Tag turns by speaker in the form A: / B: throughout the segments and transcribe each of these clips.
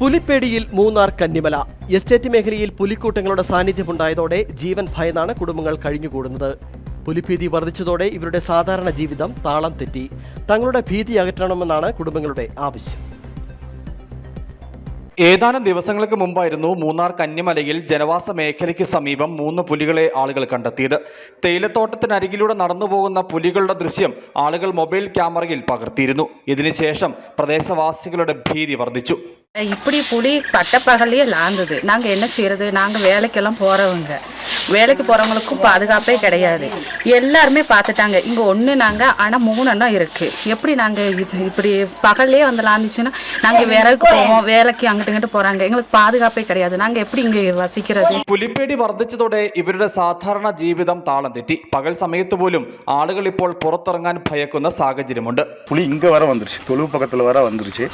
A: പുലിപ്പേടിയിൽ Munnar Kannimala. Estate മേഖലയിൽ പുലിക്കൂട്ടങ്ങളുടെ സാന്നിധ്യമുണ്ടായതോടെ ജീവൻ ഭയന്നാണ് കുടുംബങ്ങൾ കഴിഞ്ഞുകൂടുന്നത്. പുലിഭീതി വർദ്ധിച്ചതോടെ ഇവരുടെ സാധാരണ ജീവിതം താളം തെറ്റി. തങ്ങളുടെ ഭീതി അകറ്റണമെന്നാണ് കുടുംബങ്ങളുടെ ആവശ്യം.
B: ഏതാനും ദിവസങ്ങൾക്ക് മുമ്പായിരുന്നു മൂന്നാർ കന്യമലയിൽ ജനവാസ മേഖലയ്ക്ക് സമീപം മൂന്ന് പുലികളെ ആളുകൾ കണ്ടെത്തിയത് തേയിലത്തോട്ടത്തിനരികിലൂടെ നടന്നു പോകുന്ന പുലികളുടെ ദൃശ്യം ആളുകൾ മൊബൈൽ ക്യാമറയിൽ പകർത്തിയിരുന്നു ഇതിനുശേഷം പ്രദേശവാസികളുടെ ഭീതി വർദ്ധിച്ചു
C: இப்படி புலி பட்டப்பகல்லையே லாந்துது நாங்கள் என்ன செய்யறது நாங்கள் வேலைக்கெல்லாம் போகிறவங்க வேலைக்கு போகிறவங்களுக்கும் பாதுகாப்பே கிடையாது எல்லாருமே பார்த்துட்டாங்க இங்கே ஒன்று நாங்கள் ஆனால் மூணு எண்ணம் இருக்குது எப்படி நாங்கள் இப்படி பகல்லையே வந்து லாந்துச்சுன்னா நாங்கள் விறகுக்கு போவோம் வேலைக்கு அங்கிட்டு இங்கிட்டு போகிறாங்க எங்களுக்கு பாதுகாப்பே கிடையாது நாங்கள் எப்படி இங்கே வசிக்கிறது
B: പുലിപ്പേടി വർദ്ധിച്ചതോടെ ഇവരുടെ സാധാരണ ജീവിതം താളം തെറ്റി പകൽ സമയത്ത് പോലും ആളുകൾ ഇപ്പോൾ പുറത്തിറങ്ങാൻ ഭയക്കുന്ന സാഹചര്യമുണ്ട്
D: புலி இங்கே வர வந்துருச்சு தொழு பக்கத்தில் வர வந்துருச்சு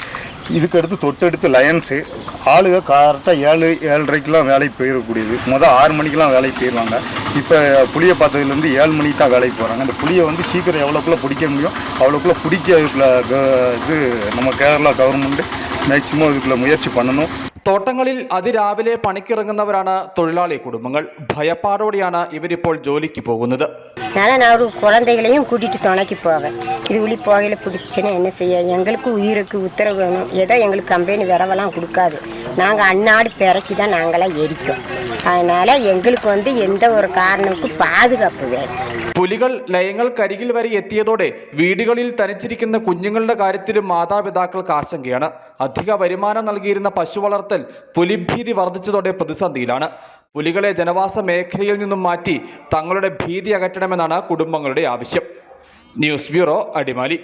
D: இதுக்கு அடுத்து தொட்டடுத்து லயன்ஸு ஆளுங்க கரெக்டாக ஏழு ஏழரைக்கெலாம் வேலைக்கு போயிடக்கூடியது. மொதல் ஆறு மணிக்கெலாம் வேலைக்கு போயிடுவாங்க. இப்போ புளியை பார்த்ததுலேருந்து ஏழு மணிக்கு தான் வேலைக்கு போகிறாங்க அந்த புளியை வந்து சீக்கிரம் எவ்வளோக்குள்ளே பிடிக்க முடியும் அவ்வளோக்குள்ளே பிடிக்க இதுக்குள்ள க- இது நம்ம கேரளா கவர்மெண்ட்டு மேக்ஸிமம் இதுக்குள்ளே முயற்சி பண்ணணும்.
B: തോട്ടങ്ങളിൽ അതിരാവിലെ പണിക്കിറങ്ങുന്നവരാണ് തൊഴിലാളി കുടുംബങ്ങൾ ഭയപ്പാടോടെയാണ് ഇവരിപ്പോൾ ജോലിക്ക് പോകുന്നത്
E: அதனால் நான் ஒரு குழந்தைகளையும் கூட்டிகிட்டு துணைக்கு போவேன் இது உளி போகையில் பிடிச்சுன்னு என்ன செய்ய எங்களுக்கு உயிருக்கு உத்தரவு வேணும் ஏதோ எங்களுக்கு கம்பெனி விரவெல்லாம் கொடுக்காது நாங்கள் அன்னாடு பிறக்கி தான் நாங்களாம் எரிக்கும் அதனால் எங்களுக்கு வந்து எந்த ஒரு காரணமுக்கும் பாதுகாப்பு வேணும்
B: പുലികൾ ലയങ്ങൾക്കരികിൽ വരെ എത്തിയതോടെ വീടുകളിൽ തനിച്ചിരിക്കുന്ന കുഞ്ഞുങ്ങളുടെ കാര്യത്തിലും മാതാപിതാക്കൾക്ക് ആശങ്കയാണ് അധിക വരുമാനം നൽകിയിരുന്ന പശു വളർത്തൽ പുലിഭീതി വർദ്ധിച്ചതോടെ പ്രതിസന്ധിയിലാണ്. പുലികളെ ജനവാസ മേഖലയിൽ നിന്നും മാറ്റി തങ്ങളുടെ ഭീതി അകറ്റണമെന്നാണ് കുടുംബങ്ങളുടെ ആവശ്യം. News bureau Adimali.